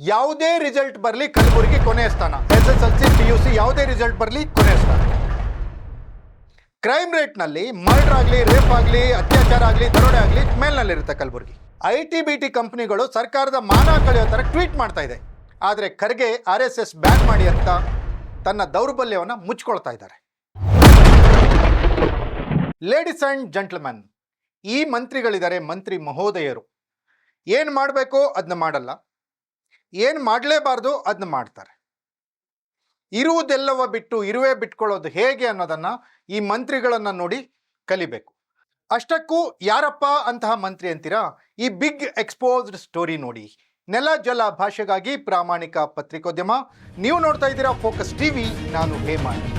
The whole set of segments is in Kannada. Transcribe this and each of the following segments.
ಯಾವುದೇ ರಿಸಲ್ಟ್ ಬರಲಿ ಕಲಬುರಗಿ ಕೊನೆಯ ಸ್ಥಾನ. S S L C P U C ಯಾವುದೇ ರಿಸಲ್ಟ್ ಬರಲಿ ಕೊನೆಯ ಸ್ಥಾನ. ಕ್ರೈಮ್ ರೇಟ್ನಲ್ಲಿ ಮರ್ಡರ್ ಆಗಲಿ, ರೇಪ್ ಆಗಲಿ, ಅತ್ಯಾಚಾರ ಆಗಲಿ, ದರೋಡೆ ಆಗಲಿ ಮೇಲ್ನಲ್ಲಿರುತ್ತೆ Kalaburagi. I T B T ಕಂಪ್ನಿಗಳು ಸರ್ಕಾರದ ಮಾನ ಕಳೆಯೋ ಥರ ಟ್ವೀಟ್ ಮಾಡ್ತಾ ಇದೆ. ಆದರೆ Kharge R S S ban ಮಾಡಿ ಅಂತ ತನ್ನ ದೌರ್ಬಲ್ಯವನ್ನು ಮುಚ್ಕೊಳ್ತಾ ಇದ್ದಾರೆ. ಲೇಡೀಸ್ ಆ್ಯಂಡ್ ಜೆಂಟ್ಲ್ಮನ್, ಈ ಮಂತ್ರಿಗಳಿದ್ದಾರೆ ಮಂತ್ರಿ ಮಹೋದಯರು. ಏನು ಮಾಡಬೇಕೋ ಅದನ್ನ ಮಾಡಲ್ಲ. ಏನು ಮಾಡಲೇಬಾರ್ದು ಅದನ್ನ ಮಾಡ್ತಾರೆ. ಇರುವುದೆಲ್ಲವ ಬಿಟ್ಟು ಇರುವೆ ಬಿಟ್ಕೊಳ್ಳೋದು ಹೇಗೆ ಅನ್ನೋದನ್ನು ಈ ಮಂತ್ರಿಗಳನ್ನು ನೋಡಿ ಕಲಿಬೇಕು. ಅಷ್ಟಕ್ಕೂ ಯಾರಪ್ಪ ಅಂತಹ ಮಂತ್ರಿ ಅಂತೀರಾ? ಈ ಬಿಗ್ ಎಕ್ಸ್ಪೋಸ್ಡ್ ಸ್ಟೋರಿ ನೋಡಿ. ನೆಲ ಜಲ ಭಾಷೆಗಾಗಿ ಪ್ರಾಮಾಣಿಕ ಪತ್ರಿಕೋದ್ಯಮ. ನೀವು ನೋಡ್ತಾ ಇದ್ದೀರಾ ಫೋಕಸ್ ಟಿವಿ, ನಾನು ಹೇಮಾನ್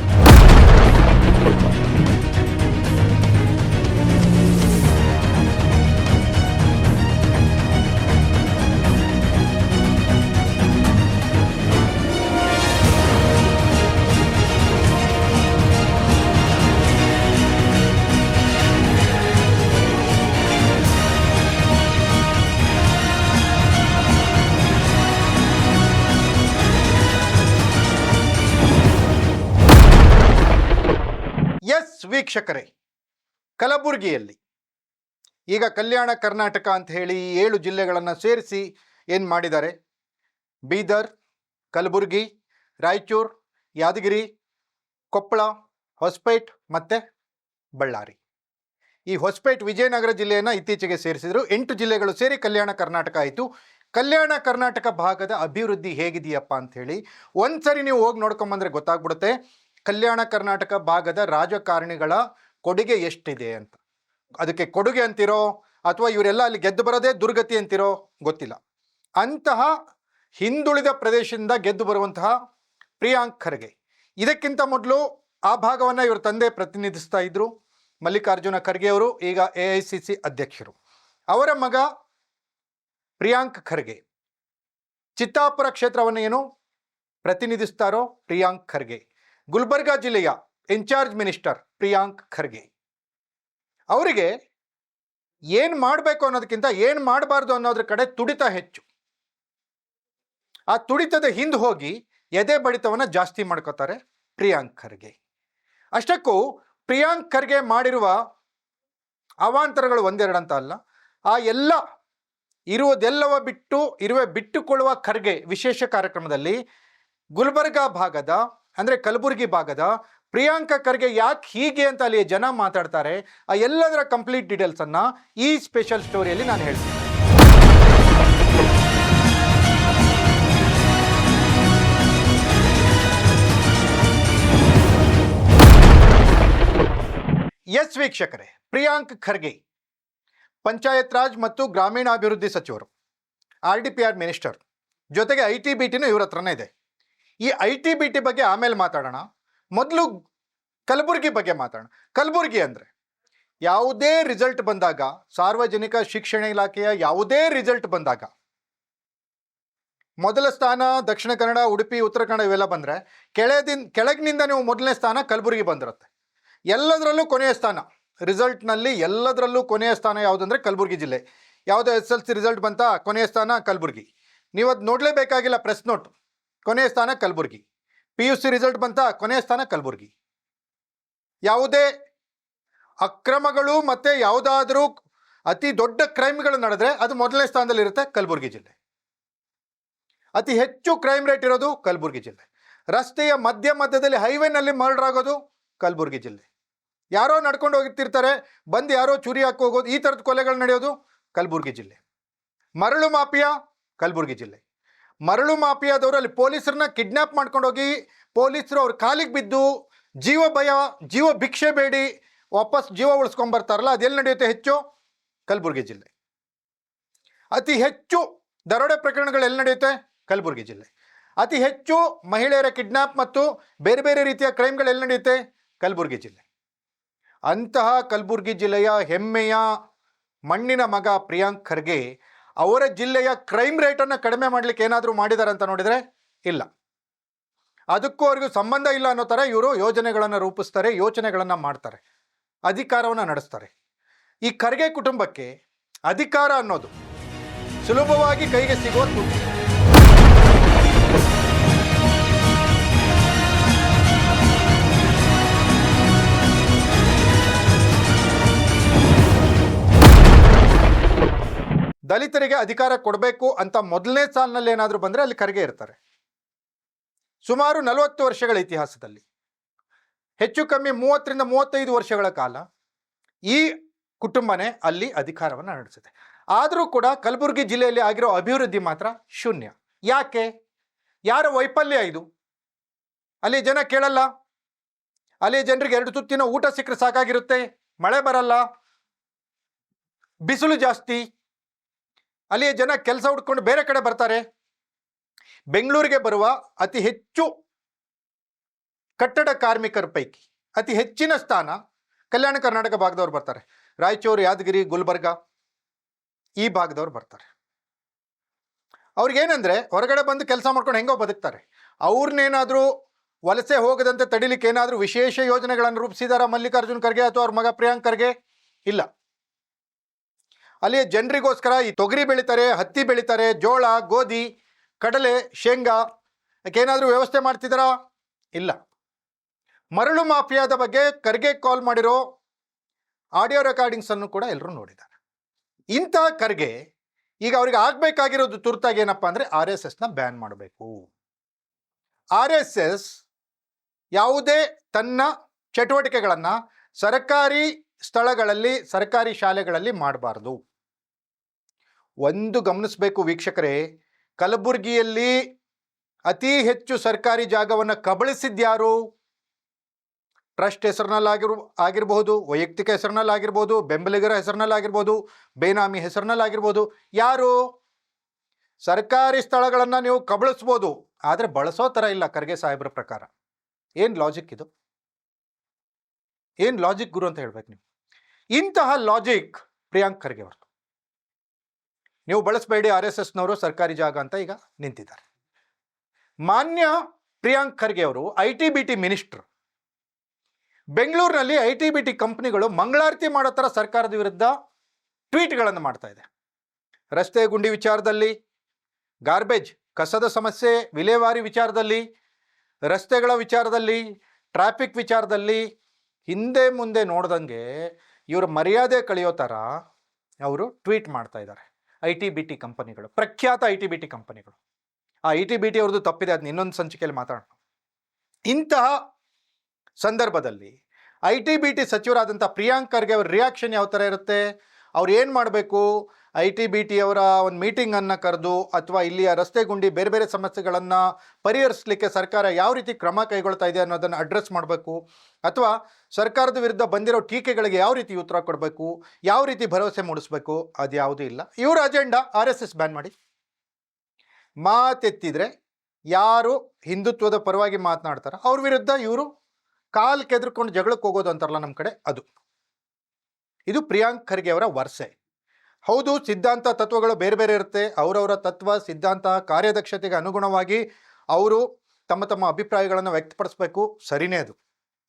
ವೀಕ್ಷಕರೇ, ಕಲಬುರಗಿಯಲ್ಲಿ ಈಗ ಕಲ್ಯಾಣ ಕರ್ನಾಟಕ ಅಂತ ಹೇಳಿ ಏಳು ಜಿಲ್ಲೆಗಳನ್ನು ಸೇರಿಸಿ ಏನು ಮಾಡಿದ್ದಾರೆ? ಬೀದರ್, ಕಲಬುರಗಿ, ರಾಯಚೂರು, ಯಾದಗಿರಿ, ಕೊಪ್ಪಳ, ಹೊಸಪೇಟ್ ಮತ್ತು ಬಳ್ಳಾರಿ. ಈ ಹೊಸಪೇಟ್ ವಿಜಯನಗರ ಜಿಲ್ಲೆಯನ್ನು ಇತ್ತೀಚೆಗೆ ಸೇರಿಸಿದರು. ಎಂಟು ಜಿಲ್ಲೆಗಳು ಸೇರಿ ಕಲ್ಯಾಣ ಕರ್ನಾಟಕ ಆಯಿತು. ಕಲ್ಯಾಣ ಕರ್ನಾಟಕ ಭಾಗದ ಅಭಿವೃದ್ಧಿ ಹೇಗಿದೆಯಪ್ಪ ಅಂಥೇಳಿ ಒಂದ್ಸರಿ ನೀವು ಹೋಗಿ ನೋಡ್ಕೊಂಬಂದರೆ ಗೊತ್ತಾಗ್ಬಿಡುತ್ತೆ. ಕಲ್ಯಾಣ ಕರ್ನಾಟಕ ಭಾಗದ ರಾಜಕಾರಣಿಗಳ ಕೊಡುಗೆ ಎಷ್ಟಿದೆ ಅಂತ. ಅದಕ್ಕೆ ಕೊಡುಗೆ ಅಂತಿರೋ ಅಥವಾ ಇವರೆಲ್ಲ ಅಲ್ಲಿ ಗೆದ್ದು ಬರೋದೇ ದುರ್ಗತಿ ಅಂತಿರೋ ಗೊತ್ತಿಲ್ಲ. ಅಂತಹ ಹಿಂದುಳಿದ ಪ್ರದೇಶದಿಂದ ಗೆದ್ದು ಬರುವಂತಹ ಪ್ರಿಯಾಂಕ್ ಖರ್ಗೆ. ಇದಕ್ಕಿಂತ ಮೊದಲು ಆ ಭಾಗವನ್ನು ಇವರ ತಂದೆ ಪ್ರತಿನಿಧಿಸ್ತಾ ಇದ್ರು. ಮಲ್ಲಿಕಾರ್ಜುನ ಖರ್ಗೆ ಅವರು, ಈಗ ಎ ಐ ಸಿ ಸಿ ಅಧ್ಯಕ್ಷರು. ಅವರ ಮಗ ಪ್ರಿಯಾಂಕ್ ಖರ್ಗೆ. ಚಿತ್ತಾಪುರ ಕ್ಷೇತ್ರವನ್ನು ಏನು ಪ್ರತಿನಿಧಿಸ್ತಾರೋ ಪ್ರಿಯಾಂಕ್ ಖರ್ಗೆ. ಗುಲ್ಬರ್ಗಾ ಜಿಲ್ಲೆಯ ಇನ್ಚಾರ್ಜ್ ಮಿನಿಸ್ಟರ್ ಪ್ರಿಯಾಂಕ್ ಖರ್ಗೆ. ಅವರಿಗೆ ಏನು ಮಾಡಬೇಕು ಅನ್ನೋದಕ್ಕಿಂತ ಏನು ಮಾಡಬಾರ್ದು ಅನ್ನೋದ್ರ ಕಡೆ ತುಡಿತ ಹೆಚ್ಚು. ಆ ತುಡಿತದ ಹಿಂದೆ ಹೋಗಿ ಎದೆ ಬಡಿತವನ್ನು ಜಾಸ್ತಿ ಮಾಡ್ಕೋತಾರೆ ಪ್ರಿಯಾಂಕ್ ಖರ್ಗೆ. ಅಷ್ಟಕ್ಕೂ ಪ್ರಿಯಾಂಕ್ ಖರ್ಗೆ ಮಾಡಿರುವ ಅವಾಂತರಗಳು ಒಂದೆರಡಂತ ಅಲ್ಲ, ಆ ಎಲ್ಲ ಇರುವುದೆಲ್ಲವ ಬಿಟ್ಟು, ಇರುವೆ ಬಿಟ್ಟುಕೊಳ್ಳುವ ಖರ್ಗೆ ವಿಶೇಷ ಕಾರ್ಯಕ್ರಮದಲ್ಲಿ ಗುಲ್ಬರ್ಗಾ ಭಾಗದ ಅಂದರೆ ಕಲಬುರಗಿ ಭಾಗದ ಪ್ರಿಯಾಂಕ ಖರ್ಗೆ ಯಾಕೆ ಹೀಗೆ ಅಂತ ಅಲ್ಲಿ ಜನ ಮಾತಾಡ್ತಾರೆ, ಆ ಎಲ್ಲದರ ಕಂಪ್ಲೀಟ್ ಡೀಟೇಲ್ಸನ್ನು ಈ ಸ್ಪೆಷಲ್ ಸ್ಟೋರಿಯಲ್ಲಿ ನಾನು ಹೇಳ್ತೀನಿ. ಎಸ್ ವೀಕ್ಷಕರೇ, ಪ್ರಿಯಾಂಕ್ ಖರ್ಗೆ, ಪಂಚಾಯತ್ ರಾಜ್ ಮತ್ತು ಗ್ರಾಮೀಣಾಭಿವೃದ್ಧಿ ಸಚಿವರು, R D P R minister, ಜೊತೆಗೆ ಐ ಟಿ ಬಿ ಟಿನೂ ಇವ್ರ ಹತ್ರನೇ ಇದೆ. ಈ ಐ ಟಿ ಬಿ ಟಿ ಬಗ್ಗೆ ಆಮೇಲೆ ಮಾತಾಡೋಣ. ಮೊದಲು ಕಲಬುರಗಿ ಬಗ್ಗೆ ಮಾತಾಡೋಣ. ಕಲಬುರಗಿ ಅಂದರೆ ಯಾವುದೇ ರಿಸಲ್ಟ್ ಬಂದಾಗ, ಸಾರ್ವಜನಿಕ ಶಿಕ್ಷಣ ಇಲಾಖೆಯ ಯಾವುದೇ ರಿಸಲ್ಟ್ ಬಂದಾಗ, ಮೊದಲ ಸ್ಥಾನ ದಕ್ಷಿಣ ಕನ್ನಡ, ಉಡುಪಿ, ಉತ್ತರ ಕನ್ನಡ ಇವೆಲ್ಲ ಬಂದರೆ ಕೆಳದಿಂದ ಕೆಳಗಿನಿಂದ ನೀವು ಮೊದಲನೇ ಸ್ಥಾನ ಕಲಬುರಗಿ ಬಂದಿರುತ್ತೆ. ಎಲ್ಲದರಲ್ಲೂ ಕೊನೆಯ ಸ್ಥಾನ. ರಿಸಲ್ಟ್ನಲ್ಲಿ ಎಲ್ಲದರಲ್ಲೂ ಕೊನೆಯ ಸ್ಥಾನ ಯಾವುದಂದ್ರೆ ಕಲಬುರಗಿ ಜಿಲ್ಲೆ. ಯಾವುದೋ ಎಸ್ ಎಲ್ ಸಿ ರಿಸಲ್ಟ್ ಬಂತ ಕೊನೆಯ ಸ್ಥಾನ ಕಲಬುರಗಿ. ನೀವು ಅದು ನೋಡಲೇಬೇಕಾಗಿಲ್ಲ ಪ್ರೆಸ್ ನೋಟ್ ಕೊನೆಯ ಸ್ಥಾನ Kalaburagi. P U C result ಬಂತ ಕೊನೆಯ ಸ್ಥಾನ ಕಲಬುರಗಿ. ಯಾವುದೇ ಅಕ್ರಮಗಳು ಮತ್ತು ಯಾವುದಾದರೂ ಅತಿ ದೊಡ್ಡ ಕ್ರೈಮ್ಗಳು ನಡೆದ್ರೆ ಅದು ಮೊದಲನೇ ಸ್ಥಾನದಲ್ಲಿರುತ್ತೆ ಕಲಬುರಗಿ ಜಿಲ್ಲೆ. ಅತಿ ಹೆಚ್ಚು ಕ್ರೈಮ್ ರೇಟ್ ಇರೋದು ಕಲಬುರಗಿ ಜಿಲ್ಲೆ. ರಸ್ತೆಯ ಮಧ್ಯ ಮಧ್ಯದಲ್ಲಿ ಹೈವೇನಲ್ಲಿ ಮರ್ಡರ್ ಆಗೋದು ಕಲಬುರಗಿ ಜಿಲ್ಲೆ. ಯಾರೋ ನಡ್ಕೊಂಡು ಹೋಗಿರ್ತಿರ್ತಾರೆ ಬಂದು ಯಾರೋ ಚೂರಿ ಹಾಕೋಗೋದು ಈ ಥರದ ಕೊಲೆಗಳು ನಡೆಯೋದು ಕಲಬುರಗಿ ಜಿಲ್ಲೆ. ಮರಳು ಮಾಫಿಯಾ ಕಲಬುರಗಿ ಜಿಲ್ಲೆ. ಮರಳು ಮಾಫಿಯಾದವರು ಅಲ್ಲಿ ಪೊಲೀಸರನ್ನ ಕಿಡ್ನ್ಯಾಪ್ ಮಾಡ್ಕೊಂಡೋಗಿ ಪೊಲೀಸರು ಅವ್ರ ಕಾಲಿಗೆ ಬಿದ್ದು ಜೀವ ಭಯ, ಜೀವ ಭಿಕ್ಷೆ ಬೇಡಿ, ವಾಪಸ್ ಜೀವ ಉಳಿಸ್ಕೊಂಬರ್ತಾರಲ್ಲ ಅದೆಲ್ಲಿ ನಡೆಯುತ್ತೆ ಹೆಚ್ಚು? ಕಲಬುರಗಿ ಜಿಲ್ಲೆ. ಅತಿ ಹೆಚ್ಚು ದರೋಡೆ ಪ್ರಕರಣಗಳು ಎಲ್ಲಿ ನಡೆಯುತ್ತೆ? ಕಲಬುರಗಿ ಜಿಲ್ಲೆ. ಅತಿ ಹೆಚ್ಚು ಮಹಿಳೆಯರ ಕಿಡ್ನ್ಯಾಪ್ ಮತ್ತು ಬೇರೆ ಬೇರೆ ರೀತಿಯ ಕ್ರೈಮ್ಗಳು ಎಲ್ಲಿ ನಡೆಯುತ್ತೆ? ಕಲಬುರಗಿ ಜಿಲ್ಲೆ. ಅಂತಹ ಕಲಬುರಗಿ ಜಿಲ್ಲೆಯ ಹೆಮ್ಮೆಯ ಮಣ್ಣಿನ ಮಗ ಪ್ರಿಯಾಂಕ್ ಖರ್ಗೆ ಅವರ ಜಿಲ್ಲೆಯ ಕ್ರೈಮ್ ರೇಟನ್ನು ಕಡಿಮೆ ಮಾಡಲಿಕ್ಕೆ ಏನಾದರೂ ಮಾಡಿದ್ದಾರೆ ಅಂತ ನೋಡಿದರೆ ಇಲ್ಲ. ಅದಕ್ಕೂ ಅವ್ರಿಗೂ ಸಂಬಂಧ ಇಲ್ಲ ಅನ್ನೋ ಥರ ಇವರು ಯೋಜನೆಗಳನ್ನು ರೂಪಿಸ್ತಾರೆ, ಯೋಚನೆಗಳನ್ನು ಮಾಡ್ತಾರೆ, ಅಧಿಕಾರವನ್ನು ನಡೆಸ್ತಾರೆ. ಈ ಖರ್ಗೆ ಕುಟುಂಬಕ್ಕೆ ಅಧಿಕಾರ ಅನ್ನೋದು ಸುಲಭವಾಗಿ ಕೈಗೆ ಸಿಗುವ ದಲಿತರಿಗೆ ಅಧಿಕಾರ ಕೊಡಬೇಕು ಅಂತ ಮೊದಲನೇ ಸಾಲಿನಲ್ಲಿ ಏನಾದರೂ ಬಂದರೆ ಅಲ್ಲಿ ಖರ್ಗೆ ಇರ್ತಾರೆ. ಸುಮಾರು ನಲವತ್ತು ವರ್ಷಗಳ ಇತಿಹಾಸದಲ್ಲಿ. ಹೆಚ್ಚು ಕಮ್ಮಿ ಮೂವತ್ತರಿಂದ ಮೂವತ್ತೈದು ವರ್ಷಗಳ ಕಾಲ ಈ ಕುಟುಂಬನೇ ಅಲ್ಲಿ ಅಧಿಕಾರವನ್ನು ನಡೆಸುತ್ತೆ. ಆದರೂ ಕೂಡ ಕಲಬುರಗಿ ಜಿಲ್ಲೆಯಲ್ಲಿ ಆಗಿರೋ ಅಭಿವೃದ್ಧಿ ಮಾತ್ರ ಶೂನ್ಯ. ಯಾಕೆ? ಯಾರ ವೈಫಲ್ಯ ಇದು? ಅಲ್ಲಿ ಜನ ಕೇಳಲ್ಲ. ಅಲ್ಲಿ ಜನರಿಗೆ ಎರಡು ತುತ್ತಿನ ಊಟ ಸಿಕ್ಕರೆ ಸಾಕಾಗಿರುತ್ತೆ. ಮಳೆ ಬರಲ್ಲ. ಬಿಸಿಲು ಜಾಸ್ತಿ. ಅಲ್ಲಿ ಜನ ಕೆಲಸ ಹುಡ್ಕೊಂಡು ಬೇರೆ ಕಡೆ ಬರ್ತಾರೆ. ಬೆಂಗಳೂರಿಗೆ ಬರುವ ಅತಿ ಹೆಚ್ಚು ಕಟ್ಟಡ ಕಾರ್ಮಿಕರ ಪೈಕಿ ಅತಿ ಹೆಚ್ಚಿನ ಸ್ಥಾನ ಕಲ್ಯಾಣ ಕರ್ನಾಟಕ ಭಾಗದವ್ರು ಬರ್ತಾರೆ. ರಾಯಚೂರು, ಯಾದಗಿರಿ, ಗುಲ್ಬರ್ಗ ಈ ಭಾಗದವ್ರು ಬರ್ತಾರೆ. ಅವ್ರಿಗೇನೆಂದರೆ ಹೊರಗಡೆ ಬಂದು ಕೆಲಸ ಮಾಡ್ಕೊಂಡು ಹೆಂಗೋ ಬದುಕ್ತಾರೆ. ಅವ್ರನ್ನೇನಾದರೂ ವಲಸೆ ಹೋಗದಂತೆ ತಡಿಲಿಕ್ಕೆ ಏನಾದರೂ ವಿಶೇಷ ಯೋಜನೆಗಳನ್ನು ರೂಪಿಸಿದಾರ ಮಲ್ಲಿಕಾರ್ಜುನ್ ಖರ್ಗೆ ಅಥವಾ ಅವ್ರ ಮಗ ಪ್ರಿಯಾಂಕ್ ಖರ್ಗೆ? ಇಲ್ಲ. ಅಲ್ಲಿ ಜನರಿಗೋಸ್ಕರ ಈ ತೊಗರಿ ಬೆಳಿತಾರೆ, ಹತ್ತಿ ಬೆಳಿತಾರೆ, ಜೋಳ, ಗೋಧಿ, ಕಡಲೆ, ಶೇಂಗಾ. ಏನಾದರೂ ವ್ಯವಸ್ಥೆ ಮಾಡ್ತಿದ್ದಾರಾ ಇಲ್ಲ. ಮರಳು ಮಾಫಿಯಾದ ಬಗ್ಗೆ ಖರ್ಗೆ ಕಾಲ್ ಮಾಡಿರೋ ಆಡಿಯೋ ರೆಕಾರ್ಡಿಂಗ್ಸ್ ಅನ್ನು ಕೂಡ ಎಲ್ಲರೂ ನೋಡಿದ್ದಾರೆ. ಇಂಥ ಖರ್ಗೆ ಈಗ ಅವ್ರಿಗೆ ಆಗಬೇಕಾಗಿರೋದು ತುರ್ತಾಗಿ ಏನಪ್ಪ ಅಂದರೆ ಆರ್ ಎಸ್ ಎಸ್ನ ಬ್ಯಾನ್ ಮಾಡಬೇಕು. ಆರ್ ಎಸ್ ಎಸ್ ಯಾವುದೇ ತನ್ನ ಚಟುವಟಿಕೆಗಳನ್ನು ಸರ್ಕಾರಿ ಸ್ಥಳಗಳಲ್ಲಿ, ಸರ್ಕಾರಿ ಶಾಲೆಗಳಲ್ಲಿ ಮಾಡಬಾರ್ದು. ಒಂದು ಗಮನಿಸಬೇಕು ವೀಕ್ಷಕರೇ, ಕಲಬುರಗಿಯಲ್ಲಿ ಅತಿ ಹೆಚ್ಚು ಸರ್ಕಾರಿ ಜಾಗವನ್ನು ಕಬಳಿಸಿದ್ಯಾರು? ಟ್ರಸ್ಟ್ ಹೆಸರಿನಲ್ಲಾಗಿರ್ ಆಗಿರ್ಬೋದು ವೈಯಕ್ತಿಕ ಹೆಸರಿನಲ್ಲಾಗಿರ್ಬೋದು, ಬೆಂಬಲಿಗರ ಹೆಸರಿನಲ್ಲಾಗಿರ್ಬೋದು, ಬೇನಾಮಿ ಹೆಸರಿನಲ್ಲಾಗಿರ್ಬೋದು, ಯಾರು? ಸರ್ಕಾರಿ ಸ್ಥಳಗಳನ್ನು ನೀವು ಕಬಳಿಸ್ಬೋದು, ಆದರೆ ಬಳಸೋ ಥರ ಇಲ್ಲ ಖರ್ಗೆ ಸಾಹೇಬ್ರ ಪ್ರಕಾರ. ಏನು ಲಾಜಿಕ್ ಇದು? ಏನು ಲಾಜಿಕ್ ಗುರು ಅಂತ ಹೇಳ್ಬೇಕು ನೀವು? ಇಂತಹ ಲಾಜಿಕ್ ಪ್ರಿಯಾಂಕ್ ಖರ್ಗೆ ಅವ್ರದ್ದು. ನೀವು ಬಳಸಬೇಡಿ ಆರ್ ಎಸ್ ಎಸ್ನವರು ಸರ್ಕಾರಿ ಜಾಗ ಅಂತ ಈಗ ನಿಂತಿದ್ದಾರೆ. ಮಾನ್ಯ ಪ್ರಿಯಾಂಕ್ ಖರ್ಗೆ ಅವರು, I T B T minister. ಬೆಂಗಳೂರಿನಲ್ಲಿ ಐ ಟಿ ಬಿ ಟಿ ಕಂಪ್ನಿಗಳು ಮಂಗಳಾರತಿ ಮಾಡೋ ಥರ ಸರ್ಕಾರದ ವಿರುದ್ಧ ಟ್ವೀಟ್ಗಳನ್ನು ಮಾಡ್ತಾ ಇದೆ. ರಸ್ತೆ ಗುಂಡಿ ವಿಚಾರದಲ್ಲಿ, ಗಾರ್ಬೇಜ್, ಕಸದ ಸಮಸ್ಯೆ, ವಿಲೇವಾರಿ ವಿಚಾರದಲ್ಲಿ, ರಸ್ತೆಗಳ ವಿಚಾರದಲ್ಲಿ, ಟ್ರಾಫಿಕ್ ವಿಚಾರದಲ್ಲಿ ಹಿಂದೆ ಮುಂದೆ ನೋಡ್ದಂಗೆ ಇವರು ಮರ್ಯಾದೆ ಕಳೆಯೋ ಥರ ಅವರು ಟ್ವೀಟ್ ಮಾಡ್ತಾ ಇದ್ದಾರೆ. ಐ ಟಿ ಬಿ ಟಿ ಕಂಪನಿಗಳು, ಪ್ರಖ್ಯಾತ ಐ ಟಿ ಬಿ ಟಿ ಕಂಪನಿಗಳು. ಆ ಐ ಟಿ ಬಿ ಟಿ ಅವ್ರದ್ದು ತಪ್ಪಿದೆ ಅದನ್ನ ಇನ್ನೊಂದು ಸಂಚಿಕೆಯಲ್ಲಿ ಮಾತಾಡೋಣ. ಇಂತಹ ಸಂದರ್ಭದಲ್ಲಿ ಐ ಟಿ ಬಿ ಟಿ ಸಚಿವರಾದಂಥ ಪ್ರಿಯಾಂಕ್ ಖರ್ಗೆ ಅವ್ರ ರಿಯಾಕ್ಷನ್ ಯಾವ ಥರ ಇರುತ್ತೆ? ಅವ್ರು ಏನು ಮಾಡಬೇಕು? ಐ ಟಿ, ಬಿ ಟಿ ಅವರ ಒಂದು ಮೀಟಿಂಗನ್ನು ಕರೆದು ಅಥವಾ ಇಲ್ಲಿಯ ರಸ್ತೆ ಗುಂಡಿ ಬೇರೆ ಬೇರೆ ಸಮಸ್ಯೆಗಳನ್ನು ಪರಿಹರಿಸಲಿಕ್ಕೆ ಸರ್ಕಾರ ಯಾವ ರೀತಿ ಕ್ರಮ ಕೈಗೊಳ್ತಾ ಇದೆ ಅನ್ನೋದನ್ನು ಅಡ್ರೆಸ್ ಮಾಡಬೇಕು? ಅಥವಾ ಸರ್ಕಾರದ ವಿರುದ್ಧ ಬಂದಿರೋ ಟೀಕೆಗಳಿಗೆ ಯಾವ ರೀತಿ ಉತ್ತರ ಕೊಡಬೇಕು? ಯಾವ ರೀತಿ ಭರವಸೆ ಮೂಡಿಸ್ಬೇಕು? ಅದು ಯಾವುದೂ ಇಲ್ಲ. ಇವರ agenda R S S ban ಮಾಡಿ. ಮಾತೆತ್ತಿದ್ರೆ ಯಾರು ಹಿಂದುತ್ವದ ಪರವಾಗಿ ಮಾತನಾಡ್ತಾರೋ ಅವ್ರ ವಿರುದ್ಧ ಇವರು ಕಾಲು ಕೆದ್ರಕೊಂಡು ಜಗಳಕ್ಕೆ ಹೋಗೋದು ಅಂತಾರಲ್ಲ ನಮ್ಮ ಕಡೆ ಅದು. ಇದು ಪ್ರಿಯಾಂಕ್ ಖರ್ಗೆ ಅವರ ವರ್ಸೆ. ಹೌದು, ಸಿದ್ಧಾಂತ ತತ್ವಗಳು ಬೇರೆ ಬೇರೆ ಇರುತ್ತೆ. ಅವರವರ ತತ್ವ, ಸಿದ್ಧಾಂತ, ಕಾರ್ಯದಕ್ಷತೆಗೆ ಅನುಗುಣವಾಗಿ ಅವರು ತಮ್ಮ ತಮ್ಮ ಅಭಿಪ್ರಾಯಗಳನ್ನು ವ್ಯಕ್ತಪಡಿಸಬೇಕು. ಸರಿನೇ ಅದು.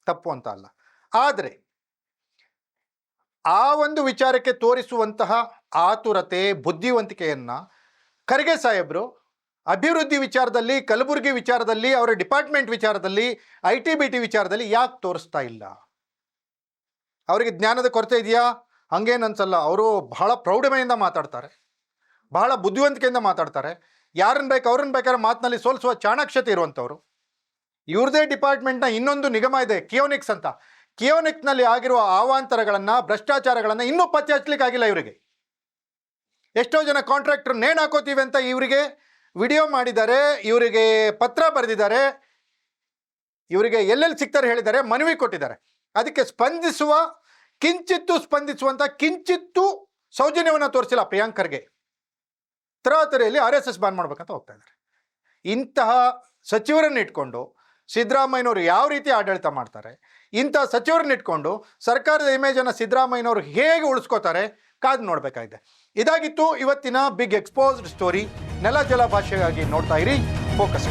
ತಪ್ಪು ಅಂತ ಅಲ್ಲ. ಆದರೆ ಆ ಒಂದು ವಿಚಾರಕ್ಕೆ ತೋರಿಸುವಂತಹ ಆತುರತೆ, ಬುದ್ಧಿವಂತಿಕೆಯನ್ನು ಖರ್ಗೆ ಸಾಹೇಬರು ಅಭಿವೃದ್ಧಿ ವಿಚಾರದಲ್ಲಿ, ಕಲಬುರಗಿ ವಿಚಾರದಲ್ಲಿ, ಅವರ ಡಿಪಾರ್ಟ್ಮೆಂಟ್ ವಿಚಾರದಲ್ಲಿ, ಐ ಟಿ ಬಿ ಟಿ ವಿಚಾರದಲ್ಲಿ ಯಾಕೆ ತೋರಿಸ್ತಾ ಇಲ್ಲ? ಅವರಿಗೆ ಜ್ಞಾನದ ಕೊರತೆ ಇದೆಯಾ? ಹಂಗೇನು ಅನ್ಸಲ್ಲ ಅವರು ಬಹಳ ಪ್ರೌಢಮೆಯಿಂದ ಮಾತಾಡ್ತಾರೆ. ಬಹಳ ಬುದ್ಧಿವಂತಿಕೆಯಿಂದ ಮಾತಾಡ್ತಾರೆ. ಯಾರನ್ನ ಬೇಕು ಅವ್ರನ್ನ ಬೇಕಾದ್ರೆ ಮಾತಿನಲ್ಲಿ ಸೋಲಿಸುವ ಚಾಣಾಕ್ಷತೆ ಇರುವಂಥವ್ರು. ಇವ್ರದೇ ಡಿಪಾರ್ಟ್ಮೆಂಟ್ನ ಇನ್ನೊಂದು ನಿಗಮ ಇದೆ, ಕಿಯೋನಿಕ್ಸ್ ಅಂತ. ಕಿಯೋನಿಕ್ಸ್ನಲ್ಲಿ ಆಗಿರುವ ಅವಾಂತರಗಳನ್ನು ಭ್ರಷ್ಟಾಚಾರಗಳನ್ನು ಇನ್ನೂ ಪತ್ತೆ ಹಚ್ಚಲಿಕ್ಕಾಗಿಲ್ಲ ಇವರಿಗೆ. ಎಷ್ಟೋ ಜನ ಕಾಂಟ್ರಾಕ್ಟರ್ ನೇಣು ಹಾಕೋತೀವಿ ಅಂತ ಇವರಿಗೆ ವಿಡಿಯೋ ಮಾಡಿದ್ದಾರೆ ಇವರಿಗೆ ಪತ್ರ ಬರೆದಿದ್ದಾರೆ, ಇವರಿಗೆ ಎಲ್ಲೆಲ್ಲಿ ಸಿಗ್ತಾರೆ ಹೇಳಿದ್ದಾರೆ ಮನವಿ ಕೊಟ್ಟಿದ್ದಾರೆ. ಅದಕ್ಕೆ ಸ್ಪಂದಿಸುವ, ಕಿಂಚಿತ್ತು ಸ್ಪಂದಿಸುವಂಥ ಕಿಂಚಿತ್ತು ಸೌಜನ್ಯವನ್ನು ತೋರಿಸಿಲ್ಲ ಪ್ರಿಯಾಂಕರ್ಗೆ. ತರಾತರಿಯಲ್ಲಿ ಆರ್ ಎಸ್ ಎಸ್ ಬ್ಯಾನ್ ಮಾಡ್ಬೇಕಂತ ಹೋಗ್ತಾ ಇದ್ದಾರೆ. ಇಂತಹ ಸಚಿವರನ್ನ ಇಟ್ಕೊಂಡು ಸಿದ್ದರಾಮಯ್ಯನವರು ಯಾವ ರೀತಿ ಆಡಳಿತ ಮಾಡ್ತಾರೆ ಇಂಥ ಸಚಿವರನ್ನ ಇಟ್ಕೊಂಡು ಸರ್ಕಾರದ ಇಮೇಜನ್ನು ಸಿದ್ದರಾಮಯ್ಯನವರು ಹೇಗೆ ಉಳಿಸ್ಕೋತಾರೆ ಕಾದು ನೋಡಬೇಕಾಗಿದೆ. ಇದಾಗಿತ್ತು ಇವತ್ತಿನ ಬಿಗ್ ಎಕ್ಸ್ಪೋಸ್ಡ್ ಸ್ಟೋರಿ ನೆಲ, ಜಲ ಭಾಷೆಗಾಗಿ ನೋಡ್ತಾ ಇರಿ. ಫೋಕಸ್